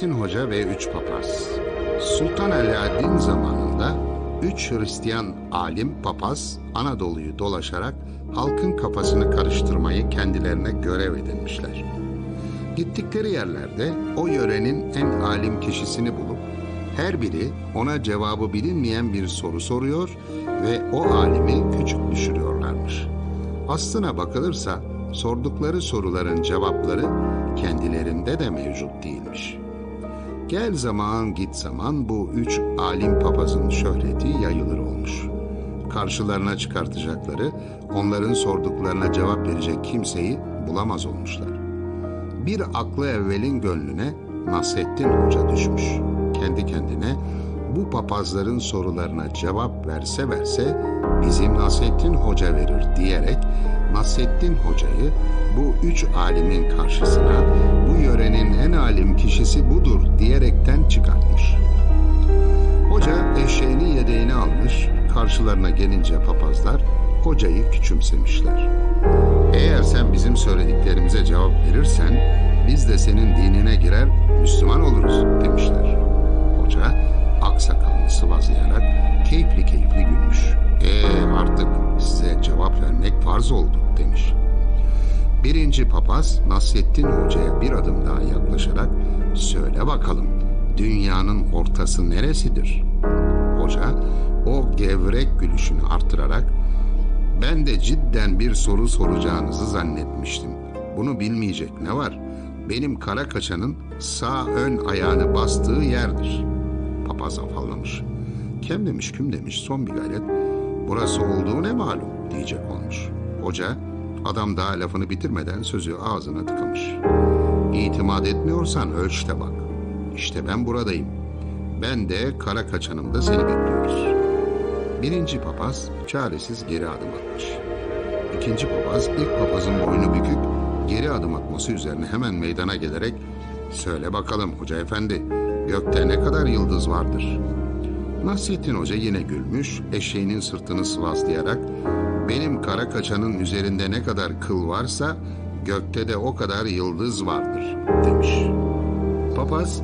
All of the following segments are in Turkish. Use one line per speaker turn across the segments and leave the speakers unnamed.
Nasrettin Hoca ve Üç Papaz Sultan Alaaddin zamanında üç Hristiyan alim papaz Anadolu'yu dolaşarak halkın kafasını karıştırmayı kendilerine görev edinmişler. Gittikleri yerlerde o yörenin en alim kişisini bulup her biri ona cevabı bilinmeyen bir soru soruyor ve o alimi küçük düşürüyorlarmış. Aslına bakılırsa sordukları soruların cevapları kendilerinde de mevcut değilmiş. Gel zaman git zaman bu üç alim papazın şöhreti yayılır olmuş. Karşılarına çıkartacakları, onların sorduklarına cevap verecek kimseyi bulamaz olmuşlar. Bir aklı evvelin gönlüne Nasrettin Hoca düşmüş. Kendi kendine bu papazların sorularına cevap verse verse bizim Nasrettin Hoca verir diyerek Nasrettin Hoca'yı bu üç alimin karşısına bu yörenin en alim kişisi budur diyerekten çıkartmış. Hoca eşeğini yedeğini almış, karşılarına gelince papazlar hocayı küçümsemişler. Eğer sen bizim söylediklerimize cevap verirsen biz de senin dinine girer Müslüman oluruz demişler. Hoca sıvazlayarak keyifli keyifli gülmüş. Ee artık size cevap vermek farz oldu demiş. Birinci papaz Nasrettin Hoca'ya bir adım daha yaklaşarak söyle bakalım dünyanın ortası neresidir? Hoca o gevrek gülüşünü artırarak ben de cidden bir soru soracağınızı zannetmiştim. Bunu bilmeyecek ne var? Benim kara kaçanın sağ ön ayağını bastığı yerdir. Papaz afallamış. Kem demiş küm demiş son bir gayret. Burası olduğu ne malum diyecek olmuş. Hoca adam daha lafını bitirmeden sözü ağzına tıkamış. İtimat etmiyorsan ölç de bak. İşte ben buradayım. Ben de kara kaçanımda seni bekliyoruz. Birinci papaz çaresiz geri adım atmış. İkinci papaz ilk papazın boynu bükük geri adım atması üzerine hemen meydana gelerek söyle bakalım hoca efendi gökte ne kadar yıldız vardır? Nasrettin Hoca yine gülmüş, eşeğinin sırtını sıvazlayarak benim kara kaçanın üzerinde ne kadar kıl varsa gökte de o kadar yıldız vardır demiş. Papaz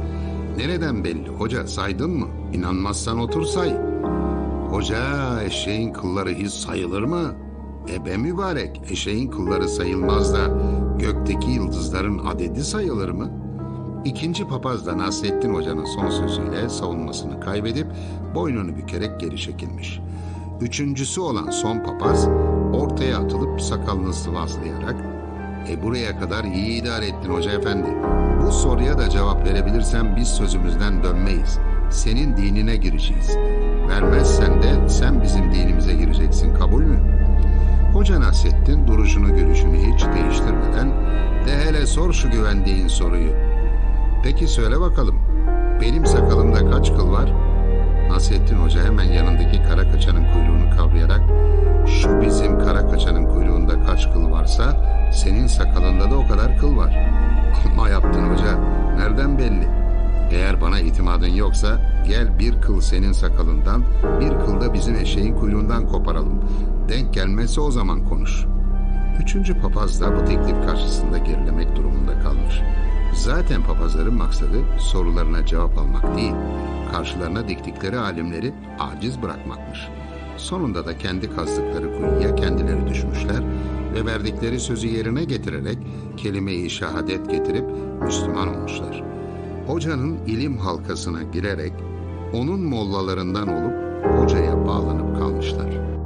nereden belli hoca saydın mı? İnanmazsan otur say. Hoca eşeğin kılları hiç sayılır mı? Ebe mübarek eşeğin kılları sayılmaz da gökteki yıldızların adedi sayılır mı? İkinci papaz da Nasrettin Hoca'nın son sözüyle savunmasını kaybedip boynunu bükerek geri çekilmiş. Üçüncüsü olan son papaz ortaya atılıp sakalını sıvazlayarak e buraya kadar iyi idare ettin hoca efendi. Bu soruya da cevap verebilirsen biz sözümüzden dönmeyiz. Senin dinine gireceğiz. Vermezsen de sen bizim dinimize gireceksin kabul mü? Hoca Nasrettin duruşunu görüşünü hiç değiştirmeden de hele sor şu güvendiğin soruyu. Peki söyle bakalım benim sakalımda kaç kıl var? Nasrettin Hoca hemen yanındaki kara kaçanın kuyruğunu kavrayarak şu bizim kara kaçanın kuyruğunda kaç kıl varsa senin sakalında da o kadar kıl var. Ama yaptın hoca nereden belli? Eğer bana itimadın yoksa gel bir kıl senin sakalından bir kıl da bizim eşeğin kuyruğundan koparalım. Denk gelmezse o zaman konuş. Üçüncü papaz da bu teklif karşısında gerilemek durumunda kalmış. Zaten papazların maksadı sorularına cevap almak değil, karşılarına diktikleri alimleri aciz bırakmakmış. Sonunda da kendi kazdıkları kuyuya kendileri düşmüşler ve verdikleri sözü yerine getirerek kelime-i şehadet getirip Müslüman olmuşlar. Hocanın ilim halkasına girerek onun mollalarından olup hocaya bağlanıp kalmışlar.